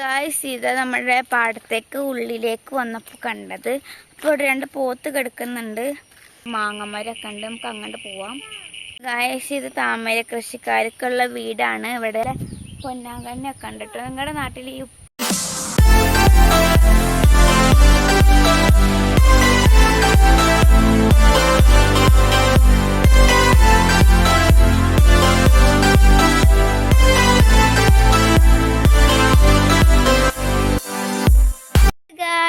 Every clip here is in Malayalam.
ഗായ്സ് ഇത് നമ്മുടെ പാടത്തേക്ക് ഉള്ളിലേക്ക് വന്നപ്പോൾ കണ്ടത്. അപ്പോൾ ഇവിടെ രണ്ട് പോത്ത് കിടക്കുന്നുണ്ട്. മാങ്ങമരമൊക്കെ ഉണ്ട്. നമുക്ക് അങ്ങോട്ട് പോവാം. ഗായസ് ഇത് താമര കൃഷിക്കാർക്കുള്ള വീടാണ്. ഇവിടെ പൊന്നാങ്കണ്ണൊക്കെ ഉണ്ട് കേട്ടോ നിങ്ങളുടെ നാട്ടിൽ ഈ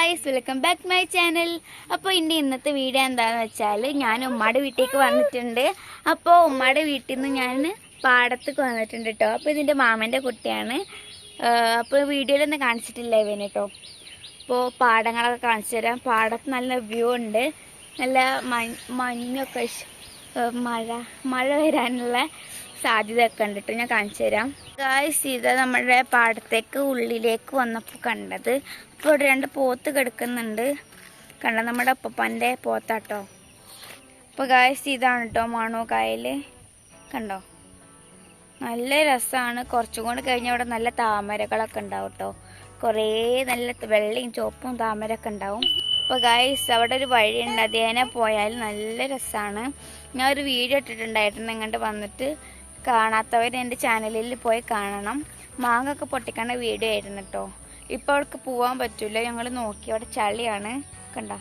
guys welcome back my channel അപ്പോൾ എന്റെ ഇന്നത്തെ വീഡിയോ എന്താണെന്ന് വെച്ചാൽ ഞാൻ ഉമ്മയുടെ വീട്ടിലേക്ക് വന്നിട്ടുണ്ട്. അപ്പോൾ ഉമ്മയുടെ വീട്ടിൽ നിന്ന് ഞാൻ പാടത്തേക്ക് വന്നിട്ടുണ്ട് കേട്ടോ അപ്പോൾ ഇതിന്റെ മാമന്റെ കുട്ടിയാണ്. അപ്പോൾ വീഡിയോയിലൊന്നും കാണിച്ചിട്ടില്ല ഇവന് കേട്ടോ അപ്പോൾ പാടങ്ങളൊക്കെ കാണിച്ചു തരാം. പാടത്ത് നല്ല വ്യൂ ഉണ്ട്. നല്ല മഞ്ഞ് മഞ്ഞൊക്കെ മഴ മഴ വരാനുള്ള സാധ്യതയൊക്കെ ഉണ്ട് കേട്ടോ ഞാൻ കാണിച്ചു തരാം. ഗായ്സ് ഇത് നമ്മുടെ പാടത്തേക്ക് ഉള്ളിലേക്ക് വന്നപ്പോൾ കണ്ടത് അപ്പോൾ ഇവിടെ രണ്ട് പോത്ത് കിടക്കുന്നുണ്ട്. കണ്ട നമ്മുടെ അപ്പപ്പന്റെ പോത്താട്ടോ. അപ്പോൾ കായസ് ഇതാണ് കേട്ടോ മാണോ കായൽ കണ്ടോ? നല്ല രസമാണ് കുറച്ചും കൂടി കഴിഞ്ഞാൽ ഇവിടെ നല്ല താമരകളൊക്കെ ഉണ്ടാവും കേട്ടോ കുറേ നല്ല വെള്ളയും ചുവപ്പും താമരൊക്കെ ഉണ്ടാവും. അപ്പോൾ ഗായ്സ് അവിടെ ഒരു വഴിയുണ്ട്. അതേനെ പോയാൽ നല്ല രസമാണ് ഞാൻ ഒരു വീഡിയോ ഇട്ടിട്ടുണ്ടായിരുന്നു. ഇങ്ങോട്ട് വന്നിട്ട് കാണാത്തവർ എന്റെ ചാനലിൽ പോയി കാണണം. മാങ്ങ പൊട്ടിക്കണ വീഡിയോ ആയിരുന്നു കേട്ടോ ഇപ്പോൾ അവർക്ക് പോവാൻ പറ്റില്ല ഞങ്ങൾ നോക്കി. അവിടെ ചളിയാണ്. കണ്ട?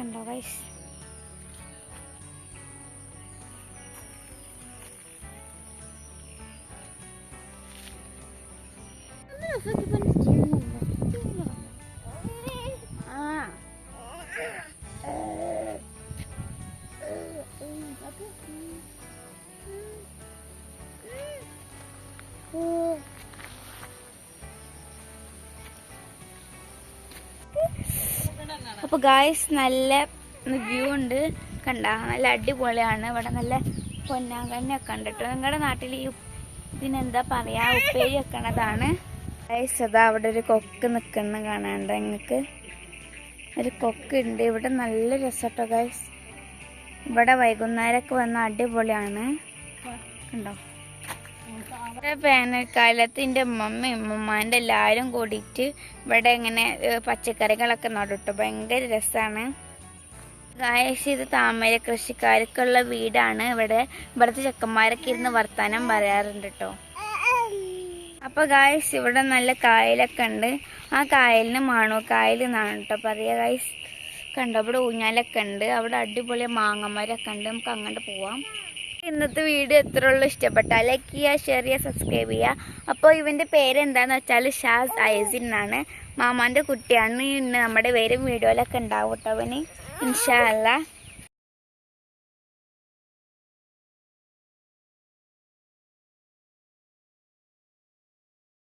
കണ്ടോ വൈസ് ആ. അപ്പോൾ ഗായ്സ് നല്ല വ്യൂ ഉണ്ട്. കണ്ട നല്ല അടിപൊളിയാണ്. ഇവിടെ നല്ല പൊന്നാങ്കണ്ണൊക്കെ ഉണ്ട് കേട്ടോ. നിങ്ങളുടെ നാട്ടിൽ ഈ ഇതിനെന്താ പറയാ? ഉപ്പേരി വെക്കണതാണ്. ഗായ്സ് അതാ അവിടെ ഒരു കൊക്ക് നിൽക്കുന്ന കാണാണ്ട് നിങ്ങൾക്ക് ഒരു കൊക്ക് ഉണ്ട്. ഇവിടെ നല്ല രസട്ടോ ഗായ്സ് ഇവിടെ വൈകുന്നേരമൊക്കെ വന്ന അടിപൊളിയാണ്. കണ്ടോ? ഇവിടെ വേനൽക്കാലത്ത് ഉമ്മമ്മയും ഉമ്മമാന്റെ എല്ലാവരും കൂടിയിട്ട് ഇവിടെ ഇങ്ങനെ പച്ചക്കറികളൊക്കെ നടട്ടു. ഭയങ്കര രസമാണ് ഗായസ് ഇത് താമര കൃഷിക്കാർക്കുള്ള വീടാണ്. ഇവിടെ ഇവിടുത്തെ ചെക്കന്മാരൊക്കെ ഇരുന്ന് വർത്താനം പറയാറുണ്ട് കേട്ടോ അപ്പൊ ഗായസ് ഇവിടെ നല്ല കായലൊക്കെ ഉണ്ട്. ആ കായലിന് മാണോ കായൽ എന്നാണ് കേട്ടോ പറയുക ഗായസ് കണ്ടോ? ഇവിടെ ഊഞ്ഞാലൊക്കെ ഉണ്ട്. അവിടെ അടിപൊളി മാങ്ങമാരൊക്കെ ഉണ്ട്. നമുക്ക് അങ്ങോട്ട് പോവാം. ഇന്നത്തെ വീഡിയോ എത്ര ഉള്ളൂ ഇഷ്ടപ്പെട്ടാൽ ലൈക്ക് ചെയ്യുക ഷെയർ ചെയ്യുക സബ്സ്ക്രൈബ് ചെയ്യുക. അപ്പോൾ ഇവന്റെ പേര് എന്താണെന്ന് വെച്ചാൽ ഷാസ് ഐസിൻ എന്നാണ് മാമാന്റെ കുട്ടിയാണ് ഇന്ന് നമ്മുടെ വരും വീഡിയോയിലൊക്കെ ഉണ്ടാവും കേട്ടോ അവന്. ഇൻഷാല്ല